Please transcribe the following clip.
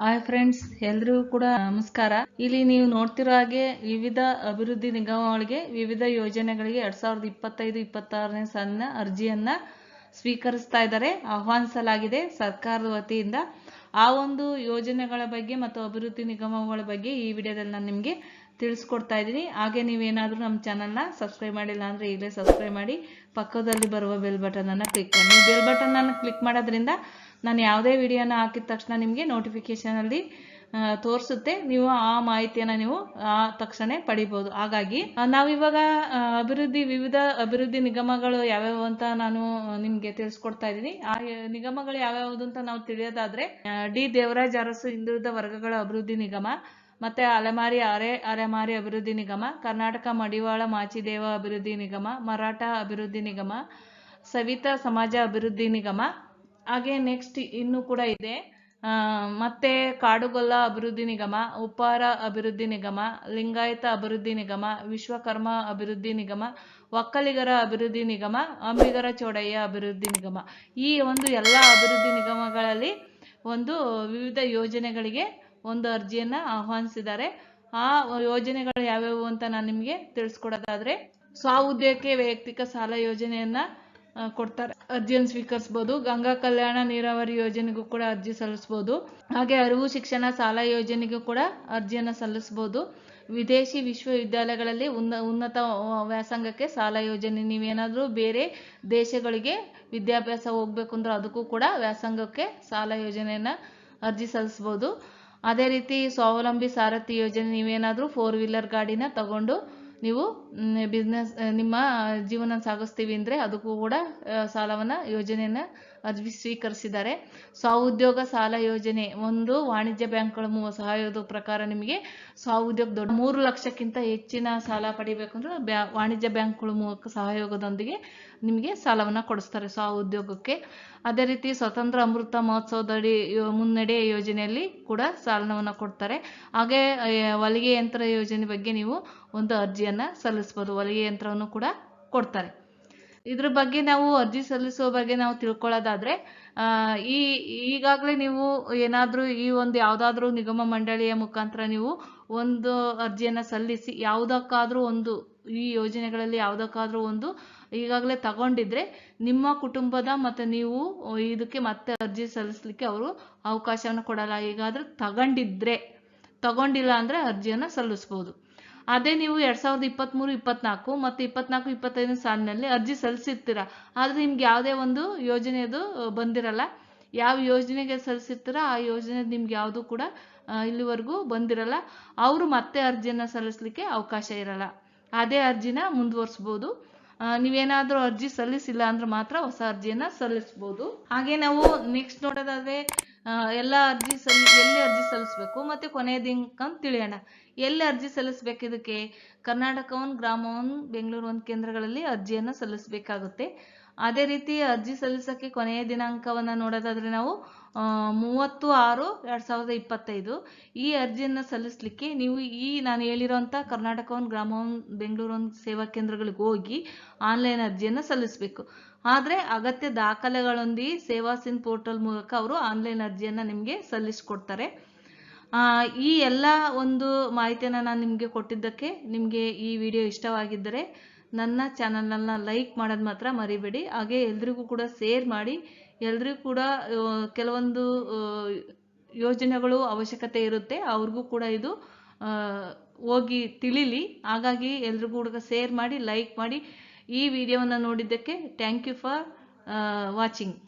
Hi friends ಎಲ್ರಿಗೂ ಕೂಡ ನಮಸ್ಕಾರ. ಇಲ್ಲಿ ನೀವು ನೋಡ್ತಿರೋ ಹಾಗೆ ವಿವಿಧ ಅಭಿವೃದ್ಧಿ ನಿಗಮಗಳಿಗೆ, ವಿವಿಧ ಯೋಜನೆಗಳಿಗೆ ಎರಡ್ ಸಾವಿರದ ಇಪ್ಪತ್ತೈದು, ಇಪ್ಪತ್ತಾರನೇ ಸಾಲಿನ ಅರ್ಜಿಯನ್ನ ಸ್ವೀಕರಿಸ್ತಾ ಇದ್ದಾರೆ, ಆಹ್ವಾನಿಸಲಾಗಿದೆ ಸರ್ಕಾರದ ವತಿಯಿಂದ. ಆ ಒಂದು ಯೋಜನೆಗಳ ಬಗ್ಗೆ ಮತ್ತು ಅಭಿವೃದ್ಧಿ ನಿಗಮಗಳ ಬಗ್ಗೆ ಈ ವಿಡಿಯೋದಲ್ಲಿ ನಾನು ನಿಮಗೆ ತಿಳಿಸ್ಕೊಡ್ತಾ ಇದ್ದೀನಿ. ಹಾಗೆ ನೀವೇನಾದರೂ ನಮ್ಮ ಚಾನಲ್ನ ಸಬ್ಸ್ಕ್ರೈಬ್ ಮಾಡಿಲ್ಲ ಅಂದರೆ ಈಗಲೇ ಸಬ್ಸ್ಕ್ರೈಬ್ ಮಾಡಿ. ಪಕ್ಕದಲ್ಲಿ ಬರುವ ಬೆಲ್ ಬಟನನ್ನು ಕ್ಲಿಕ್ ಮಾಡಿ. ನೀವು ಬೆಲ್ ಬಟನನ್ನು ಕ್ಲಿಕ್ ಮಾಡೋದ್ರಿಂದ ನಾನು ಯಾವುದೇ ವಿಡಿಯೋನ ಹಾಕಿದ ತಕ್ಷಣ ನಿಮಗೆ ನೋಟಿಫಿಕೇಶನಲ್ಲಿ ತೋರಿಸುತ್ತೆ. ನೀವು ಆ ಮಾಹಿತಿಯನ್ನು ನೀವು ಆ ತಕ್ಷಣ ಪಡಿಬೋದು. ಹಾಗಾಗಿ ನಾವಿವಾಗ ಅಭಿವೃದ್ಧಿ, ವಿವಿಧ ಅಭಿವೃದ್ಧಿ ನಿಗಮಗಳು ಯಾವ್ಯಾವು ಅಂತ ನಾನು ನಿಮ್ಗೆ ತಿಳಿಸ್ಕೊಡ್ತಾ ಇದ್ದೀನಿ. ಆ ನಿಗಮಗಳು ಯಾವ್ಯಾವುದು ಅಂತ ನಾವು ತಿಳಿಯೋದಾದ್ರೆ ಡಿ. ದೇವರಾಜ್ ಅರಸು ಹಿಂದುಳಿದ ವರ್ಗಗಳ ಅಭಿವೃದ್ಧಿ ನಿಗಮ, ಮತ್ತೆ ಅಲೆಮಾರಿ ಅರೆ, ಅರೆಮಾರಿ ಅಭಿವೃದ್ಧಿ ನಿಗಮ, ಕರ್ನಾಟಕ ಮಡಿವಾಳ ಮಾಚಿದೇವ ಅಭಿವೃದ್ಧಿ ನಿಗಮ, ಮರಾಠ ಅಭಿವೃದ್ಧಿ ನಿಗಮ, ಸವಿತಾ ಸಮಾಜ ಅಭಿವೃದ್ಧಿ ನಿಗಮ. ಹಾಗೆ ನೆಕ್ಸ್ಟ್ ಇನ್ನು ಕೂಡ ಇದೆ. ಮತ್ತೆ ಕಾಡುಗೊಲ್ಲ ಅಭಿವೃದ್ಧಿ ನಿಗಮ, ಉಪ್ಪಾರ ಅಭಿವೃದ್ಧಿ ನಿಗಮ, ಲಿಂಗಾಯತ ಅಭಿವೃದ್ಧಿ ನಿಗಮ, ವಿಶ್ವಕರ್ಮ ಅಭಿವೃದ್ಧಿ ನಿಗಮ, ಒಕ್ಕಲಿಗರ ಅಭಿವೃದ್ಧಿ ನಿಗಮ, ಅಂಬಿಗರ ಚೌಡಯ್ಯ ಅಭಿವೃದ್ಧಿ ನಿಗಮ. ಈ ಒಂದು ಎಲ್ಲ ಅಭಿವೃದ್ಧಿ ನಿಗಮಗಳಲ್ಲಿ ಒಂದು ವಿವಿಧ ಯೋಜನೆಗಳಿಗೆ ಒಂದು ಅರ್ಜಿಯನ್ನು ಆಹ್ವಾನಿಸಿದ್ದಾರೆ. ಆ ಯೋಜನೆಗಳು ಯಾವ್ಯಾವು ಅಂತ ನಾನು ನಿಮಗೆ ತಿಳಿಸ್ಕೊಡೋದಾದ್ರೆ, ಸ್ವಉದ್ಯೋಗಕ್ಕೆ ವೈಯಕ್ತಿಕ ಸಾಲ ಯೋಜನೆಯನ್ನ ಕೊಡ್ತಾರೆ. ಅರ್ಜಿಯನ್ನು ಸ್ವೀಕರಿಸಬಹುದು ಗಂಗಾ ಕಲ್ಯಾಣ ನೀರಾವರಿ ಯೋಜನೆಗೂ ಕೂಡ ಅರ್ಜಿ ಸಲ್ಲಿಸಬಹುದು ಹಾಗೆ ಅರಿವು ಶಿಕ್ಷಣ ಸಾಲ ಯೋಜನೆಗೂ ಕೂಡ ಅರ್ಜಿಯನ್ನು ಸಲ್ಲಿಸಬಹುದು ವಿದೇಶಿ ವಿಶ್ವವಿದ್ಯಾಲಯಗಳಲ್ಲಿ ಉನ್ನ, ಉನ್ನತ ವ್ಯಾಸಂಗಕ್ಕೆ ಸಾಲ ಯೋಜನೆ. ನೀವೇನಾದರೂ ಬೇರೆ ದೇಶಗಳಿಗೆ ವಿದ್ಯಾಭ್ಯಾಸ ಹೋಗ್ಬೇಕು ಅಂದ್ರೆ ಅದಕ್ಕೂ ಕೂಡ ವ್ಯಾಸಂಗಕ್ಕೆ ಸಾಲ ಯೋಜನೆಯನ್ನ ಅರ್ಜಿ ಸಲ್ಲಿಸ್ಬೋದು. ಅದೇ ರೀತಿ ಸ್ವಾವಲಂಬಿ ಸಾರಥಿ ಯೋಜನೆ, ನೀವೇನಾದರೂ ಫೋರ್ ವೀಲರ್ ಗಾಡಿನ ತಗೊಂಡು ನೀವು ಬಿಸ್ನೆಸ್ ನಿಮ್ಮ ಜೀವನ ಸಾಗಿಸ್ತೀವಿ ಅಂದರೆ ಅದಕ್ಕೂ ಕೂಡ ಸಾಲವನ್ನು ಯೋಜನೆಯನ್ನ ಅರ್ಜಿ ಸ್ವೀಕರಿಸಿದ್ದಾರೆ. ಸ್ವಉದ್ಯೋಗ ಸಾಲ ಯೋಜನೆ ಒಂದು, ವಾಣಿಜ್ಯ ಬ್ಯಾಂಕ್ಗಳ ಸಹಾಯದ ಪ್ರಕಾರ ನಿಮಗೆ ಸ್ವಉದ್ಯೋಗ ದೊಡ್ಡ ಮೂರು ಲಕ್ಷಕ್ಕಿಂತ ಹೆಚ್ಚಿನ ಸಾಲ ಪಡಿಬೇಕಂದ್ರೆ ಬ್ಯಾ, ವಾಣಿಜ್ಯ ಬ್ಯಾಂಕ್ಗಳ ಮೂಲಕ ಸಹಯೋಗದೊಂದಿಗೆ ನಿಮಗೆ ಸಾಲವನ್ನ ಕೊಡಿಸ್ತಾರೆ ಸ್ವಉದ್ಯೋಗಕ್ಕೆ ಅದೇ ರೀತಿ ಸ್ವತಂತ್ರ ಅಮೃತ ಮಹೋತ್ಸವದಡಿ ಮುನ್ನಡೆ ಯೋಜನೆಯಲ್ಲಿ ಕೂಡ ಸಾಲವನ್ನು ಕೊಡ್ತಾರೆ. ಹಾಗೆ ಹೊಲಿಗೆ ಯಂತ್ರ ಯೋಜನೆ ಬಗ್ಗೆ ನೀವು ಒಂದು ಅರ್ಜಿಯನ್ನ ಸಲ್ಲಿಸ್ಬೋದು. ಹೊಲಿಗೆ ಯಂತ್ರವನ್ನು ಕೂಡ ಕೊಡ್ತಾರೆ. ಇದ್ರ ಬಗ್ಗೆ ನಾವು ಅರ್ಜಿ ಸಲ್ಲಿಸುವ ಬಗ್ಗೆ ನಾವು ತಿಳ್ಕೊಳ್ಳೋದಾದ್ರೆ ಈ, ಈಗಾಗಲೇ ನೀವು ಏನಾದರೂ ಈ ಒಂದು ಯಾವುದಾದ್ರೂ ನಿಗಮ ಮಂಡಳಿಯ ಮುಖಾಂತರ ನೀವು ಒಂದು ಅರ್ಜಿಯನ್ನ ಸಲ್ಲಿಸಿ, ಯಾವುದಕ್ಕಾದರೂ ಒಂದು, ಈ ಯೋಜನೆಗಳಲ್ಲಿ ಯಾವುದಕ್ಕಾದರೂ ಒಂದು ಈಗಾಗಲೇ ತಗೊಂಡಿದ್ರೆ ನಿಮ್ಮ ಕುಟುಂಬದ ಮತ್ತೆ ನೀವು ಇದಕ್ಕೆ ಮತ್ತೆ ಅರ್ಜಿ ಸಲ್ಲಿಸಲಿಕ್ಕೆ ಅವರು ಅವಕಾಶವನ್ನು ಕೊಡಲ್ಲ. ಈಗಾದರೂ ತಗೊಂಡಿದ್ರೆ, ತಗೊಂಡಿಲ್ಲ ಅಂದ್ರೆ ಅರ್ಜಿಯನ್ನ ಸಲ್ಲಿಸ್ಬೋದು. ಅದೇ ನೀವು ಎರಡ್ ಸಾವಿರದ ಇಪ್ಪತ್ತ್ಮೂರು ಇಪ್ಪತ್ನಾಲ್ಕು ಮತ್ತು ಇಪ್ಪತ್ನಾಲ್ಕು ಇಪ್ಪತ್ತೈದು ಸಾಲಿನಲ್ಲಿ ಅರ್ಜಿ ಸಲ್ಲಿಸಿರ್ತೀರ. ಆದ್ರೆ ನಿಮ್ಗೆ ಯಾವುದೇ ಒಂದು ಯೋಜನೆಯದು ಬಂದಿರಲ್ಲ. ಯಾವ ಯೋಜನೆಗೆ ಸಲ್ಲಿಸಿರ್ತೀರ, ಆ ಯೋಜನೆ ನಿಮ್ಗೆ ಯಾವುದು ಕೂಡ ಇಲ್ಲಿವರೆಗೂ ಬಂದಿರಲ್ಲ. ಅವರು ಮತ್ತೆ ಅರ್ಜಿಯನ್ನು ಸಲ್ಲಿಸಲಿಕ್ಕೆ ಅವಕಾಶ ಇರಲ್ಲ. ಅದೇ ಅರ್ಜಿನ ಮುಂದುವರಿಸ್ಬೋದು. ನೀವೇನಾದರೂ ಅರ್ಜಿ ಸಲ್ಲಿಸಿಲ್ಲ ಅಂದ್ರೆ ಮಾತ್ರ ಹೊಸ ಅರ್ಜಿಯನ್ನು ಸಲ್ಲಿಸ್ಬೋದು. ಹಾಗೆ ನಾವು ನೆಕ್ಸ್ಟ್ ನೋಡೋದಾದ್ರೆ ಎಲ್ಲ ಅರ್ಜಿ ಸಲ್ಲಿ ಎಲ್ಲಿ ಅರ್ಜಿ ಸಲ್ಲಿಸ್ಬೇಕು? ಮತ್ತೆ ಕೊನೆಯ ದಿನಾಂಕ ಅಂತ ತಿಳಿಯೋಣ. ಎಲ್ಲಿ ಅರ್ಜಿ ಸಲ್ಲಿಸ್ಬೇಕು ಇದಕ್ಕೆ? ಕರ್ನಾಟಕ ಒನ್ ಗ್ರಾಮ ಒನ್ ಬೆಂಗಳೂರು ಒಂದು ಕೇಂದ್ರಗಳಲ್ಲಿ ಅರ್ಜಿಯನ್ನು ಸಲ್ಲಿಸಬೇಕಾಗುತ್ತೆ. ಅದೇ ರೀತಿ ಅರ್ಜಿ ಸಲ್ಲಿಸೋಕ್ಕೆ ಕೊನೆಯ ದಿನಾಂಕವನ್ನು ನೋಡೋದಾದರೆ ನಾವು ಮೂವತ್ತು ಆರು ಎರಡು ಸಾವಿರದ ಇಪ್ಪತ್ತೈದು. ಈ ಅರ್ಜಿಯನ್ನು ಸಲ್ಲಿಸಲಿಕ್ಕೆ ನೀವು ಈ ನಾನು ಹೇಳಿರೋಂಥ ಕರ್ನಾಟಕ ಒಂದು ಗ್ರಾಮ ಒಂದು ಬೆಂಗಳೂರು ಒಂದು ಸೇವಾ ಕೇಂದ್ರಗಳಿಗೆ ಹೋಗಿ ಆನ್ಲೈನ್ ಅರ್ಜಿಯನ್ನು ಸಲ್ಲಿಸಬೇಕು. ಆದ್ರೆ ಅಗತ್ಯ ದಾಖಲೆಗಳೊಂದಿಗೆ ಸೇವಾ ಸಿನ್ ಪೋರ್ಟಲ್ ಮೂಲಕ ಅವರು ಆನ್ಲೈನ್ ಅರ್ಜಿಯನ್ನು ನಿಮಗೆ ಸಲ್ಲಿಸ್ಕೊಡ್ತಾರೆ. ಈ ಎಲ್ಲ ಒಂದು ಮಾಹಿತಿಯನ್ನು ನಾನು ನಿಮಗೆ ಕೊಟ್ಟಿದ್ದಕ್ಕೆ ನಿಮಗೆ ಈ ವಿಡಿಯೋ ಇಷ್ಟವಾಗಿದ್ದರೆ ನನ್ನ ಚಾನಲನ್ನು ಲೈಕ್ ಮಾಡೋದು ಮಾತ್ರ ಮರಿಬೇಡಿ. ಹಾಗೆ ಎಲ್ರಿಗೂ ಕೂಡ ಶೇರ್ ಮಾಡಿ, ಎಲ್ರಿಗೂ ಕೂಡ ಕೆಲವೊಂದು ಯೋಜನೆಗಳು ಅವಶ್ಯಕತೆ ಇರುತ್ತೆ, ಅವ್ರಿಗೂ ಕೂಡ ಇದು ಹೋಗಿ ತಿಳಿಲಿ. ಹಾಗಾಗಿ ಎಲ್ರಿಗೂ ಕೂಡ ಶೇರ್ ಮಾಡಿ, ಲೈಕ್ ಮಾಡಿ. ಈ ವಿಡಿಯೋವನ್ನು ನೋಡಿದ್ದಕ್ಕೆ ಥ್ಯಾಂಕ್ ಯು ಫಾರ್ ವಾಚಿಂಗ್